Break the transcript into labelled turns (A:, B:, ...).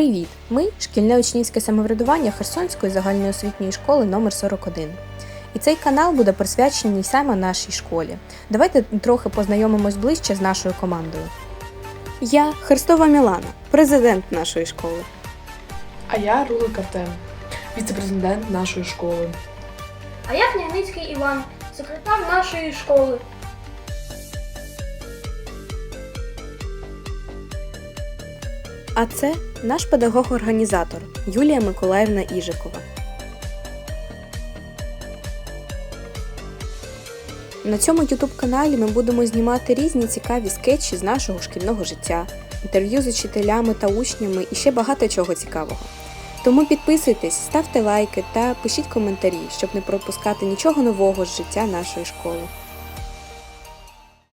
A: Привіт! Ми шкільне учнівське самоврядування Херсонської загальноосвітньої школи номер 41 І цей канал буде присвячений саме нашій школі. Давайте трохи познайомимось ближче з нашою командою. Я Херстова Мілана, президент нашої школи.
B: А я Рулик Артем, віце-президент нашої школи.
C: А я Княжницький Іван, секретар нашої школи.
A: А це наш педагог-організатор Юлія Миколаївна Іжикова. На цьому youtube каналі ми будемо знімати різні цікаві скетчі з нашого шкільного життя, інтерв'ю з учителями та учнями і ще багато чого цікавого. Тому підписуйтесь, ставте лайки та пишіть коментарі, щоб не пропускати нічого нового з життя нашої школи.